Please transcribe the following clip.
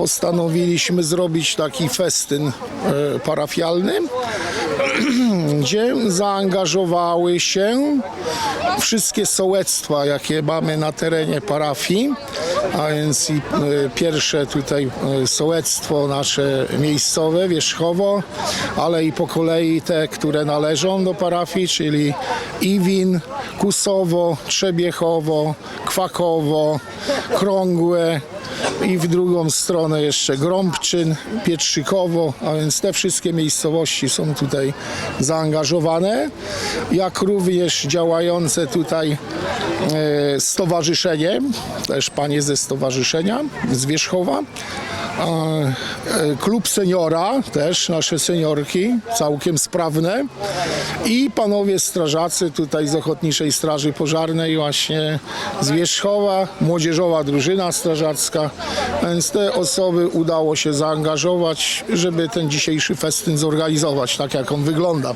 postanowiliśmy zrobić taki festyn e, parafialny, gdzie zaangażowały się wszystkie sołectwa, jakie mamy na terenie parafii, a więc i e, pierwsze tutaj e, sołectwo nasze miejscowe, Wierzchowo, ale i po kolei te, które należą do parafii, czyli Iwin, Kusowo, Trzebiechowo, Kwakowo, Krągłe, i w drugą stronę jeszcze Grąbczyn, Pietrzykowo, a więc te wszystkie miejscowości są tutaj zaangażowane, jak również działające tutaj e, stowarzyszenie, też panie ze stowarzyszenia z Wierzchowa, klub seniora, też nasze seniorki, całkiem sprawne i panowie strażacy tutaj z Ochotniczej Straży Pożarnej właśnie z Wierzchowa, młodzieżowa drużyna strażacka, więc te osoby udało się zaangażować, żeby ten dzisiejszy festyn zorganizować, tak jak on wygląda.